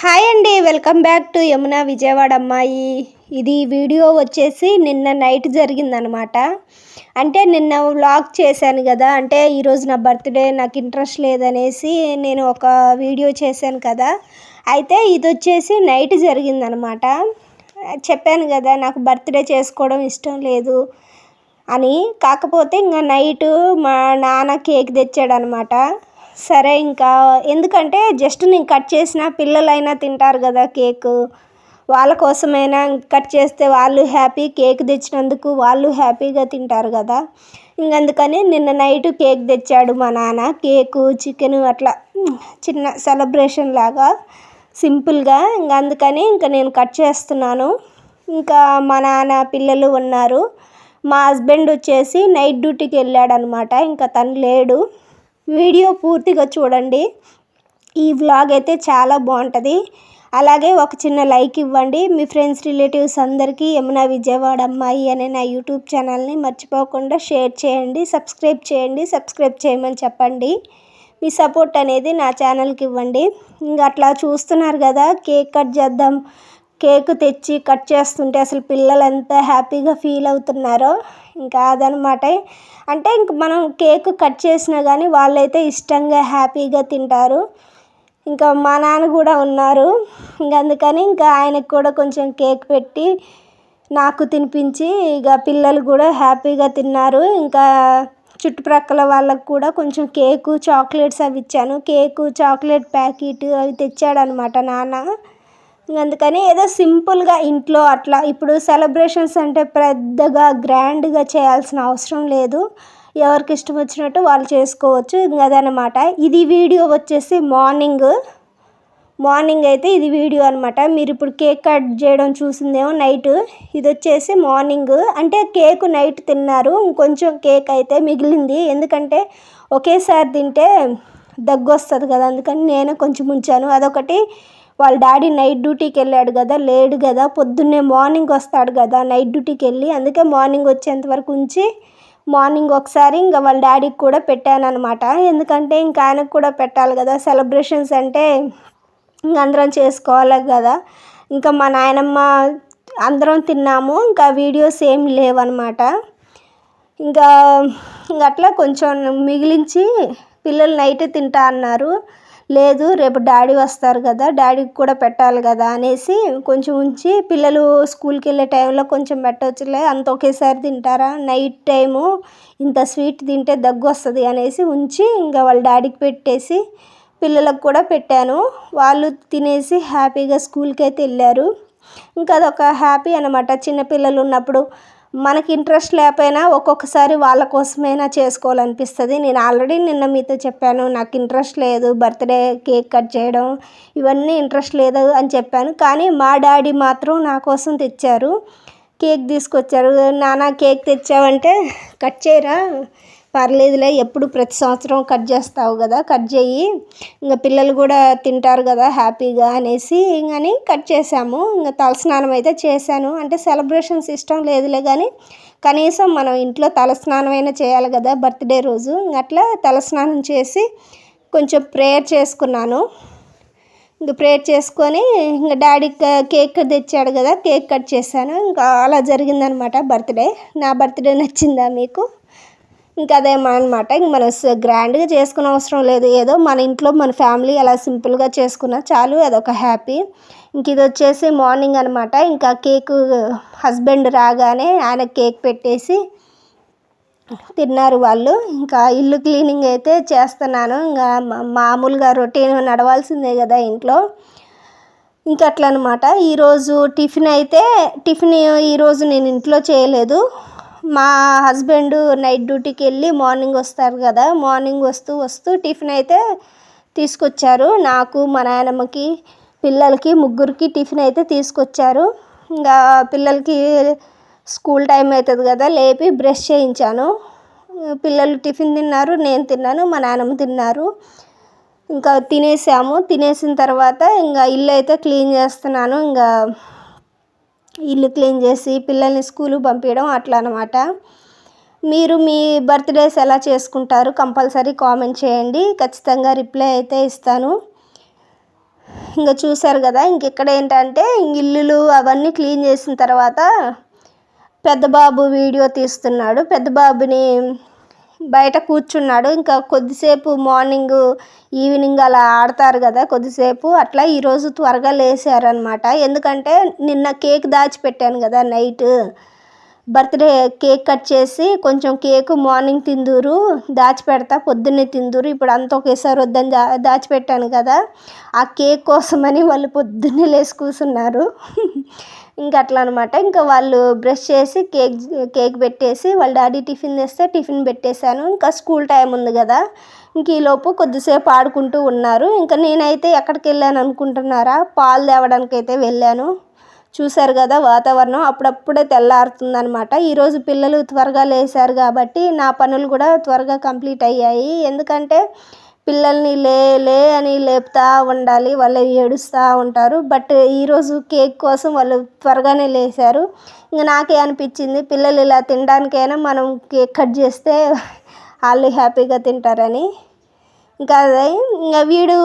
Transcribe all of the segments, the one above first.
Hi అండి welcome back to Yamuna Vijayawada అమ్మాయి. ఇది వీడియో వచ్చేసి నిన్న నైట్ జరిగిందనమాట. అంటే నిన్న వ్లాగ్ చేశాను కదా అంటే ఈరోజు నా బర్త్డే నాకు ఇంట్రెస్ట్ లేదనేసి నేను ఒక వీడియో చేశాను కదా. అయితే ఇది వచ్చేసి నైట్ జరిగిందనమాట. చెప్పాను కదా నాకు బర్త్డే చేసుకోవడం ఇష్టం లేదు అని. కాకపోతే ఇంకా నైట్ మా నాన్న కేక్ తెచ్చాడనమాట. సరే ఇంకా ఎందుకంటే జస్ట్ నేను కట్ చేసిన పిల్లలైనా తింటారు కదా కేక్. వాళ్ళ కోసమైనా కట్ చేస్తే వాళ్ళు హ్యాపీ కేక్ తెచ్చినందుకు వాళ్ళు హ్యాపీగా తింటారు కదా. ఇంక అందుకని నిన్న నైట్ కేక్ తెచ్చాడు మా నాన్న. కేకు చికెన్ అట్లా చిన్న సెలబ్రేషన్ లాగా సింపుల్గా ఇంక అందుకని ఇంకా నేను కట్ చేస్తున్నాను. ఇంకా మా నాన్న పిల్లలు ఉన్నారు. మా హస్బెండ్ వచ్చేసి నైట్ డ్యూటీకి వెళ్ళాడనమాట. ఇంకా తను లేడు. వీడియో పూర్తిగా చూడండి. ఈ వ్లాగ్ అయితే చాలా బాగుంటుంది. అలాగే ఒక చిన్న లైక్ ఇవ్వండి. మీ ఫ్రెండ్స్ రిలేటివ్స్ అందరికీ యమున విజయవాడ అమ్మాయి అనే నా యూట్యూబ్ ఛానల్ని మర్చిపోకుండా షేర్ చేయండి సబ్స్క్రైబ్ చేయండి సబ్స్క్రైబ్ చేయమని చెప్పండి. మీ సపోర్ట్ అనేది నా ఛానల్కి ఇవ్వండి. ఇంకా అట్లా చూస్తున్నారు కదా కేక్ కట్ చేద్దాం కేక్ తెచ్చి కట్ చేస్తుంటే అసలు పిల్లలు ఎంత హ్యాపీగా ఫీల్ అవుతున్నారో ఇంకా అదనమాట. అంటే ఇంక మనం కేక్ కట్ చేసినా కానీ వాళ్ళైతే ఇష్టంగా హ్యాపీగా తింటారు. ఇంకా మా నాన్న కూడా ఉన్నారు. ఇంకా అందుకని ఇంకా ఆయనకు కూడా కొంచెం కేక్ పెట్టి నాకు తినిపించి ఇక పిల్లలు కూడా హ్యాపీగా తిన్నారు. ఇంకా చుట్టుప్రక్కల వాళ్ళకు కూడా కొంచెం కేకు చాక్లెట్స్ అవి ఇచ్చాను. కేకు చాక్లెట్ ప్యాకెట్ అవి తెచ్చాడనమాట నాన్న. అందుకని ఏదో సింపుల్గా ఇంట్లో అట్లా ఇప్పుడు సెలబ్రేషన్స్ అంటే పెద్దగా గ్రాండ్గా చేయాల్సిన అవసరం లేదు. ఎవరికి ఇష్టం వచ్చినట్టు వాళ్ళు చేసుకోవచ్చు. ఇంకా అదనమాట ఇది వీడియో వచ్చేసి మార్నింగ్. మార్నింగ్ అయితే ఇది వీడియో అనమాట మీరు ఇప్పుడు కేక్ కట్ చేయడం చూసిందేమో నైట్. ఇది వచ్చేసి మార్నింగ్. అంటే కేక్ నైట్ తిన్నారు. ఇంకొంచెం కేక్ అయితే మిగిలింది. ఎందుకంటే ఒకేసారి తింటే దగ్గు వస్తుంది కదా. అందుకని నేను కొంచెం ఉంచాను అదొకటి వాళ్ళ డాడీ నైట్ డ్యూటీకి వెళ్ళాడు కదా లేడు కదా పొద్దున్నే మార్నింగ్ వస్తాడు కదా నైట్ డ్యూటీకి వెళ్ళి అందుకే మార్నింగ్ వచ్చేంత వరకు ఉంచి మార్నింగ్ ఒకసారి ఇంకా వాళ్ళ డాడీకి కూడా పెట్టాను అనమాట ఎందుకంటే ఇంకా ఆయనకు కూడా పెట్టాలి కదా సెలబ్రేషన్స్ అంటే ఇంక అందరం చేసుకోవాలి కదా. ఇంకా మా నాయనమ్మ అందరం తిన్నాము ఇంకా వీడియోస్ ఏం లేవన్నమాట. ఇంకా ఇంకా అట్లా కొంచెం మిగిలించి పిల్లలు నైట్ తింటా అన్నారు. లేదు రేపు డాడీ వస్తారు కదా డాడీకి కూడా పెట్టాలి కదా అనేసి కొంచెం ఉంచి పిల్లలు స్కూల్కి వెళ్ళే టైంలో కొంచెం పెట్టవచ్చులే అంత ఒకేసారి తింటారా? నైట్ టైము ఇంత స్వీట్ తింటే దగ్గు వస్తుంది అనేసి ఉంచి ఇంకా వాళ్ళ డాడీకి పెట్టేసి పిల్లలకు కూడా పెట్టాను. వాళ్ళు తినేసి హ్యాపీగా స్కూల్కి అయితే వెళ్ళారు. ఇంకా అదొక హ్యాపీ అనమాట చిన్నపిల్లలు ఉన్నప్పుడు మనకి ఇంట్రెస్ట్ లేకపోయినా ఒక్కొక్కసారి వాళ్ళ కోసమైనా చేసుకోవాలనిపిస్తుంది. నేను ఆల్రెడీ నిన్న మీతో చెప్పాను నాకు ఇంట్రెస్ట్ లేదు బర్త్డే కేక్ కట్ చేయడం ఇవన్నీ ఇంట్రెస్ట్ లేదు అని చెప్పాను. కానీ మా డాడీ మాత్రం నా కోసం తెచ్చారు కేక్ తీసుకొచ్చారు. నాన్న కేక్ తెచ్చావంటే కట్ చేయరా? పర్లేదులే ఎప్పుడు ప్రతి సంవత్సరం కట్ చేస్తావు కదా కట్ చేయి. ఇంకా పిల్లలు కూడా తింటారు కదా హ్యాపీగా అనేసి ఇంకని కట్ చేసాము ఇంకా తలస్నానం అయితే చేశాను. అంటే సెలబ్రేషన్స్ ఇష్టం లేదులే కానీ కనీసం మనం ఇంట్లో తలస్నానం అయినా చేయాలి కదా బర్త్డే రోజు. అట్లా తలస్నానం చేసి కొంచెం ప్రేయర్ చేసుకున్నాను. ఇంక ప్రేయర్ చేసుకొని ఇంకా డాడీ కేక్ తెచ్చాడు కదా కేక్ కట్ చేశాను. ఇంకా అలా జరిగిందనమాట బర్త్డే. నా బర్త్డే నచ్చిందా మీకు? ఇంకా అదేమన్నమాట ఇంక మనం గ్రాండ్గా చేసుకునే అవసరం లేదు. ఏదో మన ఇంట్లో మన ఫ్యామిలీ అలా సింపుల్గా చేసుకున్నా చాలు అదొక హ్యాపీ. ఇంక ఇది వచ్చేసి మార్నింగ్ అనమాట ఇంకా కేక్ హస్బెండ్ రాగానే ఆయన కేక్ పెట్టేసి తిన్నారు వాళ్ళు. ఇంకా ఇల్లు క్లీనింగ్ అయితే చేస్తున్నాను. ఇంకా మామూలుగా రొటీన్ నడవాల్సిందే కదా ఇంట్లో. ఇంకా అట్లా అనమాట ఈరోజు టిఫిన్ అయితే టిఫిన్ ఈరోజు నేను ఇంట్లో చేయలేదు. మా హస్బెండ్ నైట్ డ్యూటీకి వెళ్ళి మార్నింగ్ వస్తారు కదా మార్నింగ్ వస్తూ వస్తూ టిఫిన్ అయితే తీసుకొచ్చారు. నాకు మా నాయనమ్మకి పిల్లలకి ముగ్గురికి టిఫిన్ అయితే తీసుకొచ్చారు. ఇంకా పిల్లలకి స్కూల్ టైం అవుతుంది కదా లేపి బ్రష్ చేయించాను. పిల్లలు టిఫిన్ తిన్నారు నేను తిన్నాను మా నాన్నమ్మ తిన్నారు. ఇంకా తినేసాము. తినేసిన తర్వాత ఇంకా ఇల్లు అయితే క్లీన్ చేస్తున్నాను. ఇంకా ఇల్లు క్లీన్ చేసి పిల్లల్ని స్కూల్కి పంపించడం అట్లా అనమాట మీరు మీ బర్త్డేస్ ఎలా చేసుకుంటారు కంపల్సరీ కామెంట్ చేయండి. ఖచ్చితంగా రిప్లై అయితే ఇస్తాను. ఇంకా చూసారు కదా ఇంకెక్కడ ఏంటంటే ఇల్లులు అవన్నీ క్లీన్ చేసిన తర్వాత పెద్ద బాబు వీడియో తీస్తున్నాడు. పెద్ద బాబుని బయట కూర్చున్నాడు. ఇంకా కొద్దిసేపు మార్నింగ్ ఈవినింగ్ అలా ఆడతారు కదా కొద్దిసేపు అట్లా ఈరోజు త్వరగా లేసారనమాట ఎందుకంటే నిన్న కేక్ దాచిపెట్టాను కదా నైట్. బర్త్డే కేక్ కట్ చేసి కొంచెం కేక్ మార్నింగ్ తిందురు దాచిపెడతా పొద్దున్నే తిందురు. ఇప్పుడు అంత ఒకేసారి వద్దని దా దాచిపెట్టాను కదా. ఆ కేక్ కోసమని వాళ్ళు పొద్దున్నే లేచి కూర్చున్నారు. ఇంకా అట్లా అనమాట ఇంకా వాళ్ళు బ్రష్ చేసి కేక్ కేక్ పెట్టేసి వాళ్ళ డాడీ టిఫిన్ తెస్తే టిఫిన్ పెట్టేశాను. ఇంకా స్కూల్ టైం ఉంది కదా. ఇంక ఈలోపు కొద్దిసేపు ఆడుకుంటూ ఉన్నారు. ఇంకా నేనైతే ఎక్కడికి వెళ్ళాను అనుకుంటున్నారా? పాలు తేవడానికి అయితే వెళ్ళాను. చూశారు కదా వాతావరణం. అప్పుడప్పుడే తెల్లారుతుందనమాట ఈరోజు పిల్లలు త్వరగా లేచారు కాబట్టి నా పనులు కూడా త్వరగా కంప్లీట్ అయ్యాయి. ఎందుకంటే పిల్లల్ని లే లే అని లేపుతా ఉండాలి. వాళ్ళు ఏడుస్తూ ఉంటారు. బట్ ఈరోజు కేక్ కోసం వాళ్ళు త్వరగానే లేచారు ఇంకా నాకే అనిపించింది పిల్లలు ఇలా తినడానికైనా మనం కేక్ కట్ చేస్తే వాళ్ళు హ్యాపీగా తింటారని. ఇంకా అదే ఇంకా వీడు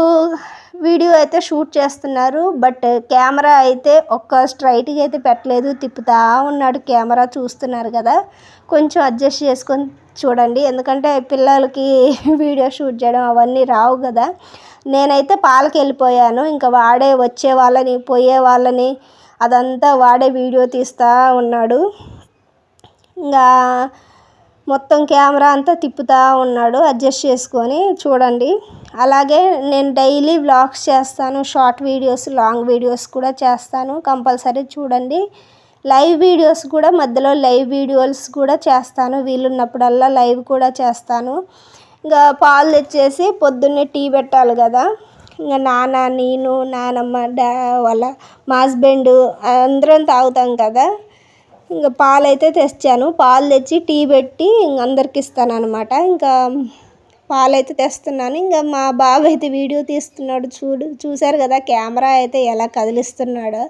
వీడియో అయితే షూట్ చేస్తున్నారు బట్ కెమెరా అయితే ఒక్క స్ట్రైట్గా అయితే పెట్టలేదు. తిప్పుతా ఉన్నాడు కెమెరా చూస్తున్నారు కదా. కొంచెం అడ్జస్ట్ చేసుకొని చూడండి. ఎందుకంటే పిల్లలకి వీడియో షూట్ చేయడం అవన్నీ రావు కదా. నేనైతే పాలకి వెళ్ళిపోయాను. ఇంకా వాడే వచ్చే వాళ్ళని పోయే వాళ్ళని అదంతా వాడే వీడియో తీస్తూ ఉన్నాడు. ఇంకా మొత్తం కెమెరా అంతా తిప్పుతూ ఉన్నాడు. అడ్జస్ట్ చేసుకొని చూడండి. అలాగే నేను డైలీ వ్లాగ్స్ చేస్తాను షార్ట్ వీడియోస్ లాంగ్ వీడియోస్ కూడా చేస్తాను. కంపల్సరీ చూడండి. లైవ్ వీడియోస్ కూడా మధ్యలో లైవ్ వీడియోస్ కూడా చేస్తాను. వీలున్నప్పుడల్లా లైవ్ కూడా చేస్తాను. ఇంకా పాలు తెచ్చేసి పొద్దున్నే టీ పెట్టాలి కదా. ఇంకా నాన్న నేను నానమ్మ డా వాళ్ళ మా హస్బెండ్ అందరం తాగుతాం కదా. ఇంకా పాలు అయితే తెచ్చాను. పాలు తెచ్చి టీ పెట్టి ఇంక అందరికి ఇస్తాను అనమాట ఇంకా పాలైతే అయితే తెస్తున్నాను. ఇంకా మా బాబు అయితే వీడియో తీస్తున్నాడు. చూడు చూశారు కదా కెమెరా అయితే ఎలా కదిలిస్తున్నాడో.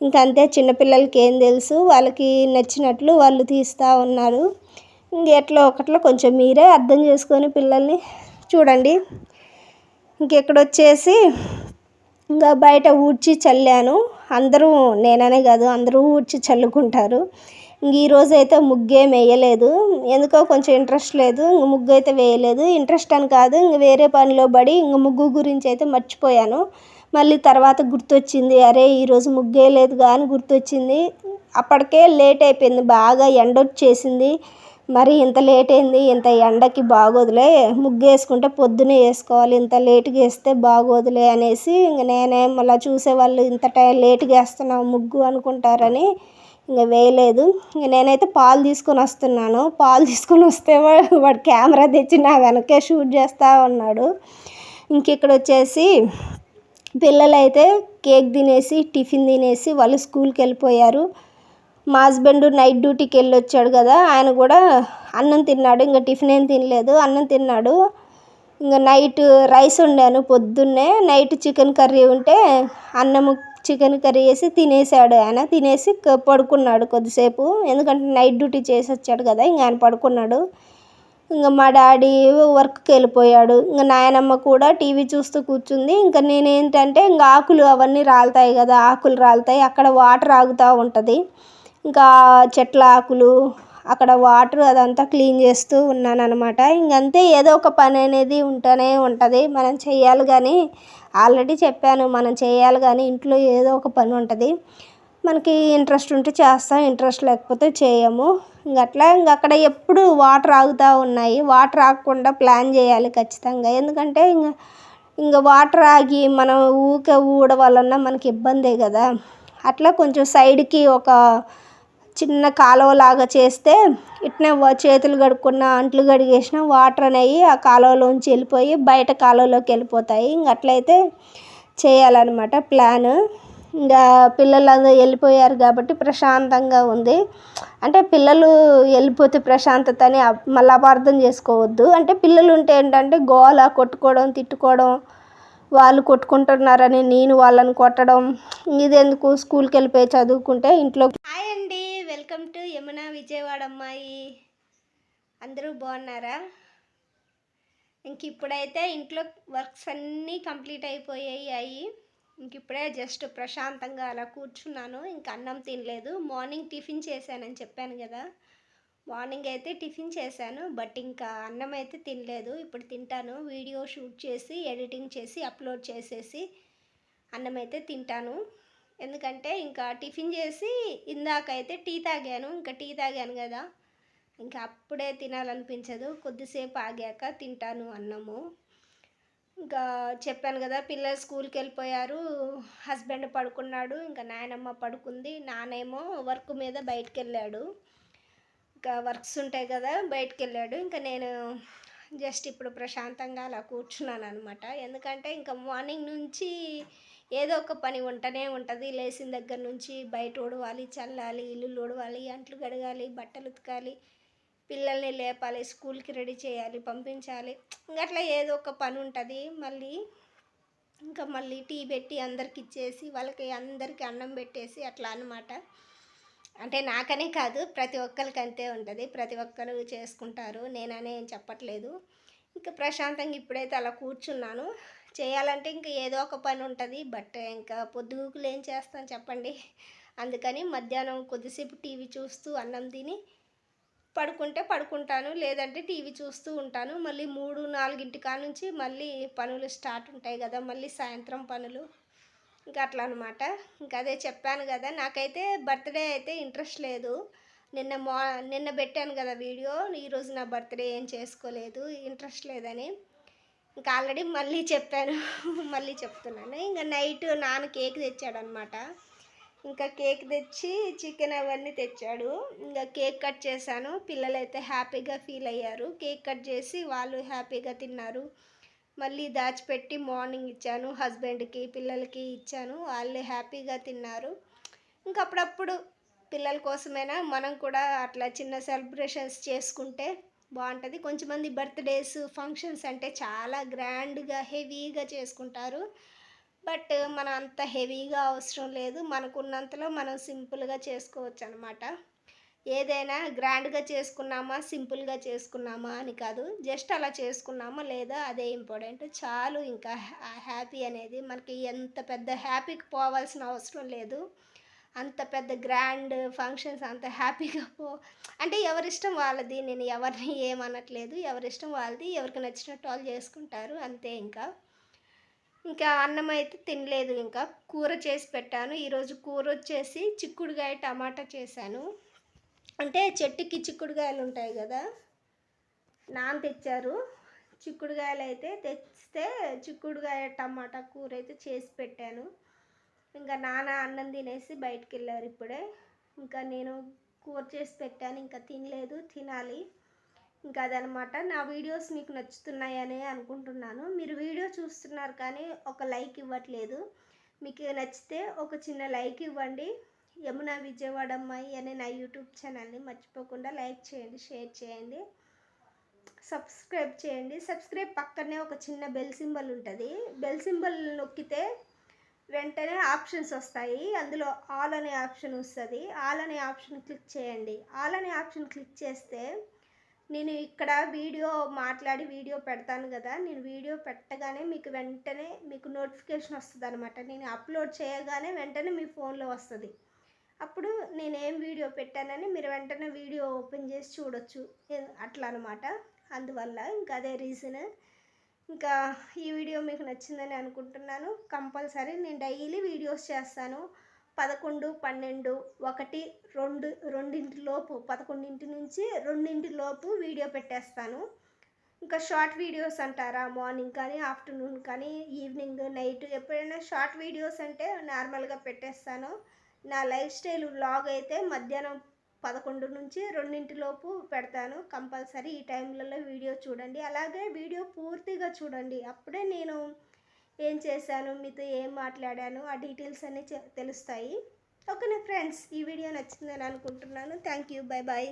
ఇంకంతే చిన్నపిల్లలకి ఏం తెలుసు వాళ్ళకి నచ్చినట్లు వాళ్ళు తీస్తూ ఉన్నారు. ఇంక ఎట్లా ఒకట్లో కొంచెం మీరే అర్థం చేసుకొని పిల్లల్ని చూడండి. ఇంకెక్కడొచ్చేసి ఇంకా బయట ఊడ్చి చల్లాను. అందరూ నేననే కాదు అందరూ ఊడ్చి చల్లుకుంటారు. ఈరోజు అయితే ముగ్గేం వేయలేదు ఎందుకో కొంచెం ఇంట్రెస్ట్ లేదు. ఇంక ముగ్గు అయితే వేయలేదు. ఇంట్రెస్ట్ అని కాదు ఇంక వేరే పనిలో పడి ఇంక ముగ్గు గురించి అయితే మర్చిపోయాను. మళ్ళీ తర్వాత గుర్తొచ్చింది అరే ఈరోజు ముగ్గేయలేదు కానీ గుర్తొచ్చింది. అప్పటికే లేట్ అయిపోయింది బాగా ఎండ వచ్చేసింది మరి ఇంత లేట్ అయింది ఇంత ఎండకి బాగోదులే. ముగ్గు వేసుకుంటే పొద్దునే వేసుకోవాలి ఇంత లేట్గా వేస్తే బాగోదులే అనేసి ఇంక నేనే మళ్ళీ చూసేవాళ్ళు ఇంత టైం లేట్గా వేస్తున్నావు ముగ్గు అనుకుంటారని ఇంకా వేయలేదు. ఇంక నేనైతే పాలు తీసుకొని వస్తున్నాను. పాలు తీసుకొని వస్తే వాడు కెమెరా తెచ్చి నా వెనకే షూట్ చేస్తూ ఉన్నాడు. ఇంక ఇక్కడ వచ్చేసి పిల్లలైతే కేక్ తినేసి టిఫిన్ తినేసి వాళ్ళు స్కూల్కి వెళ్ళిపోయారు. మా హస్బెండ్ నైట్ డ్యూటీకి వెళ్ళి వచ్చాడు కదా ఆయన కూడా అన్నం తిన్నాడు. ఇంకా టిఫిన్ ఏం తినలేదు అన్నం తిన్నాడు. ఇంకా నైట్ రైస్ వండాను పొద్దున్నే. నైట్ చికెన్ కర్రీ ఉంటే అన్నము చికెన్ కర్రీ వేసి తినేసాడు ఆయన. తినేసి పడుకున్నాడు కొద్దిసేపు. ఎందుకంటే నైట్ డ్యూటీ చేసి వచ్చాడు కదా ఇంకా ఆయన పడుకున్నాడు. ఇంకా మా డాడీ వర్క్కి వెళ్ళిపోయాడు. ఇంకా నాయనమ్మ కూడా టీవీ చూస్తూ కూర్చుంది. ఇంకా నేనేంటంటే ఇంకా ఆకులు అవన్నీ రాలుతాయి కదా ఆకులు రాలుతాయి. అక్కడ వాటర్ ఆగుతూ ఉంటుంది. ఇంకా చెట్ల ఆకులు అక్కడ వాటర్ అదంతా క్లీన్ చేస్తూ ఉన్నాను అనమాట ఇంకంతే ఏదో ఒక పని అనేది ఉంటూనే ఉంటుంది. మనం చేయాలి కానీ ఆల్రెడీ చెప్పాను మనం చేయాలి కానీ ఇంట్లో ఏదో ఒక పని ఉంటుంది. మనకి ఇంట్రెస్ట్ ఉంటే చేస్తాం ఇంట్రెస్ట్ లేకపోతే చేయము. ఇంక అట్లా ఇంక అక్కడ ఎప్పుడు వాటర్ ఆగుతూ ఉన్నాయి. వాటర్ ఆగకుండా ప్లాన్ చేయాలి ఖచ్చితంగా. ఎందుకంటే ఇంక ఇంక వాటర్ ఆగి మనం ఊకే ఊడవాలన్నా మనకి ఇబ్బందే కదా. అట్లా కొంచెం సైడ్కి ఒక చిన్న కాలువలాగా చేస్తే ఇట్నే చేతులు కడుక్కున్న అంట్లు కడిగేసిన వాటర్ అనేవి ఆ కాలువలోంచి వెళ్ళిపోయి బయట కాలువలోకి వెళ్ళిపోతాయి. ఇంక అట్లయితే చేయాలన్నమాట ప్లాన్. ఇంకా పిల్లలు వెళ్ళిపోయారు కాబట్టి ప్రశాంతంగా ఉంది. అంటే పిల్లలు వెళ్ళిపోతే ప్రశాంతతని మళ్ళీ అపార్థం చేసుకోవద్దు. అంటే పిల్లలు ఉంటే ఏంటంటే గోల కొట్టుకోవడం తిట్టుకోవడం వాళ్ళు కొట్టుకుంటున్నారని నేను వాళ్ళని కొట్టడం ఇది ఎందుకు స్కూల్కి వెళ్ళిపోయి చదువుకుంటే ఇంట్లో వెల్కమ్ టు యమున విజయవాడ అమ్మాయి అందరూ బాగున్నారా? ఇంక ఇప్పుడైతే ఇంట్లో వర్క్స్ అన్నీ కంప్లీట్ అయిపోయాయి. అయ్యి ఇంక ఇప్పుడే జస్ట్ ప్రశాంతంగా అలా కూర్చున్నాను. ఇంకా అన్నం తినలేదు. మార్నింగ్ టిఫిన్ చేశానని చెప్పాను కదా. మార్నింగ్ అయితే టిఫిన్ చేశాను. బట్ ఇంకా అన్నం అయితే తినలేదు. ఇప్పుడు తింటాను. వీడియో షూట్ చేసి ఎడిటింగ్ చేసి అప్లోడ్ చేసేసి అన్నం అయితే తింటాను. ఎందుకంటే ఇంకా టిఫిన్ చేసి ఇందాకైతే టీ తాగాను ఇంకా టీ తాగాను కదా. ఇంకా అప్పుడే తినాలనిపించదు. కొద్దిసేపు ఆగాక తింటాను అన్నము. ఇంకా చెప్పాను కదా పిల్లలు స్కూల్కి వెళ్ళిపోయారు. హస్బెండ్ పడుకున్నాడు ఇంకా నాయనమ్మ పడుకుంది. నానేమో వర్క్ మీద బయటకు వెళ్ళాడు ఇంకా వర్క్స్ ఉంటాయి కదా బయటకు వెళ్ళాడు ఇంకా నేను జస్ట్ ఇప్పుడు ప్రశాంతంగా అలా కూర్చున్నాను అనమాట ఎందుకంటే ఇంకా మార్నింగ్ నుంచి ఏదో ఒక పని ఉంటనే ఉంటుంది. లేచిన దగ్గర నుంచి బయట ఊడవాలి చల్లాలి ఇల్లు ఓడవాలి అంట్లు కడగాలి బట్టలు ఉతకాలి పిల్లల్ని లేపాలి స్కూల్కి రెడీ చేయాలి పంపించాలి. ఇంకా అట్లా ఏదో ఒక పని ఉంటుంది. మళ్ళీ ఇంకా మళ్ళీ టీ పెట్టి అందరికి ఇచ్చేసి వాళ్ళకి అందరికీ అన్నం పెట్టేసి అట్లా అనమాట అంటే నాకనే కాదు ప్రతి ఒక్కరికి అంతే ఉంటుంది. ప్రతి ఒక్కరు చేసుకుంటారు. నేననే ఏం చెప్పట్లేదు. ఇంకా ప్రశాంతంగా ఇప్పుడైతే అలా కూర్చున్నాను. చేయాలంటే ఇంకా ఏదో ఒక పని ఉంటుంది. బట్ ఇంకా పొద్దుగుకులు ఏం చేస్తాను చెప్పండి. అందుకని మధ్యాహ్నం కొద్దిసేపు టీవీ చూస్తూ అన్నం తిని పడుకుంటే పడుకుంటాను. లేదంటే టీవీ చూస్తూ ఉంటాను. మళ్ళీ మూడు నాలుగింటి కాడ నుంచి మళ్ళీ పనులు స్టార్ట్ ఉంటాయి కదా. మళ్ళీ సాయంత్రం పనులు ఇంకా అట్లా అనమాట ఇంకా అదే చెప్పాను కదా. నాకైతే బర్త్డే అయితే ఇంట్రెస్ట్ లేదు. నిన్న మా నిన్న పెట్టాను కదా వీడియో. ఈరోజు నా బర్త్డే ఏం చేసుకోలేదు. ఇంట్రెస్ట్ లేదని. ఇంకా ఆల్రెడీ మళ్ళీ చెప్పాను మళ్ళీ చెప్తున్నాను. ఇంకా నైట్ నాన్న కేక్ తెచ్చాడనమాట ఇంకా కేక్ తెచ్చి చికెన్ అవన్నీ తెచ్చాడు. ఇంకా కేక్ కట్ చేశాను. పిల్లలైతే హ్యాపీగా ఫీల్ అయ్యారు. కేక్ కట్ చేసి వాళ్ళు హ్యాపీగా తిన్నారు. మళ్ళీ దాచిపెట్టి మార్నింగ్ ఇచ్చాను. హస్బెండ్కి పిల్లలకి ఇచ్చాను. వాళ్ళు హ్యాపీగా తిన్నారు. ఇంకా అప్పుడప్పుడు పిల్లల కోసమైనా మనం కూడా అట్లా చిన్న సెలబ్రేషన్స్ చేసుకుంటే బాగుంటుంది. కొంచెమంది బర్త్డేస్ ఫంక్షన్స్ అంటే చాలా గ్రాండ్గా హెవీగా చేసుకుంటారు. బట్ మనం అంత హెవీగా అవసరం లేదు. మనకున్నంతలో మనం సింపుల్గా చేసుకోవచ్చు అనమాట ఏదైనా గ్రాండ్గా చేసుకున్నామా సింపుల్గా చేసుకున్నామా అని కాదు. జస్ట్ అలా చేసుకున్నామా లేదా అదే ఇంపార్టెంట్. చాలు ఇంకా హ్యాపీ అనేది మనకి ఎంత పెద్ద హ్యాపీకి పోవాల్సిన అవసరం లేదు. అంత పెద్ద గ్రాండ్ ఫంక్షన్స్ అంత హ్యాపీగా పో అంటే ఎవరిష్టం వాళ్ళది నేను ఎవరిని ఏమనట్లేదు. ఎవరిష్టం వాళ్ళది ఎవరికి నచ్చినట్టు వాళ్ళు చేసుకుంటారు. అంతే ఇంకా. ఇంకా అన్నం అయితే తినలేదు ఇంకా. కూర చేసి పెట్టాను. ఈరోజు కూర వచ్చేసి చిక్కుడుగాయ టమాటా చేశాను. అంటే చెట్టుకి చిక్కుడుగాయలు ఉంటాయి కదా నాన్న తెచ్చారు. చిక్కుడుగాయలు అయితే తెస్తే చిక్కుడుగాయ టమాటా కూర అయితే చేసి పెట్టాను. ఇంకా నాన్న అన్నం తినేసి బయటికి వెళ్ళారు ఇప్పుడే. ఇంకా నేను కూర చేసి పెట్టాను ఇంకా తినలేదు తినాలి. ఇంకా అదనమాట. నా వీడియోస్ మీకు నచ్చుతున్నాయని అనుకుంటున్నాను. మీరు వీడియో చూస్తున్నారు కానీ ఒక లైక్ ఇవ్వట్లేదు. మీకు నచ్చితే ఒక చిన్న లైక్ ఇవ్వండి. యమున విజయవాడ అమ్మాయి అనే నా యూట్యూబ్ ఛానల్ని మర్చిపోకుండా లైక్ చేయండి షేర్ చేయండి. సబ్స్క్రైబ్ చేయండి. సబ్స్క్రైబ్ పక్కనే ఒక చిన్న బెల్ సింబల్ ఉంటుంది. బెల్ సింబల్ నొక్కితే వెంటనే ఆప్షన్స్ వస్తాయి. అందులో ఆల్ అనే ఆప్షన్ వస్తుంది. ఆల్ అనే ఆప్షన్ క్లిక్ చేయండి. ఆల్ అనే ఆప్షన్ క్లిక్ చేస్తే నేను ఇక్కడ వీడియో మాట్లాడి వీడియో పెడతాను కదా. నేను వీడియో పెట్టగానే మీకు వెంటనే మీకు నోటిఫికేషన్ వస్తుంది అనమాట నేను అప్లోడ్ చేయగానే వెంటనే మీ ఫోన్లో వస్తుంది. అప్పుడు నేను ఏం వీడియో పెట్టానని మీరు వెంటనే వీడియో ఓపెన్ చేసి చూడొచ్చు. అట్లా అనమాట అందువల్ల ఇంకా అదే రీజన్ ఇంకా ఈ వీడియో మీకు నచ్చిందని అనుకుంటున్నాను. కంపల్సరీ నేను డైలీ వీడియోస్ చేస్తాను. పదకొండు పన్నెండు ఒకటి రెండు రెండింటి లోపు పదకొండింటి నుంచి రెండింటి లోపు వీడియో పెట్టేస్తాను. ఇంకా షార్ట్ వీడియోస్ అంటారా? మార్నింగ్ కానీ ఆఫ్టర్నూన్ కానీ ఈవినింగ్ నైట్ ఎప్పుడైనా షార్ట్ వీడియోస్ అంటే నార్మల్గా పెట్టేస్తాను. నా లైఫ్ స్టైల్ వ్లాగ్ అయితే మధ్యాహ్నం పదకొండు నుంచి రెండింటిలోపు పెడతాను కంపల్సరీ ఈ టైంలలో వీడియో చూడండి. అలాగే వీడియో పూర్తిగా చూడండి. అప్పుడే నేను ఏం చేశాను మీతో ఏం మాట్లాడాను ఆ డీటెయిల్స్ అన్నీ తెలుస్తాయి. ఓకేనా ఫ్రెండ్స్? ఈ వీడియో నచ్చిందని అనుకుంటున్నాను. Thank you. Bye bye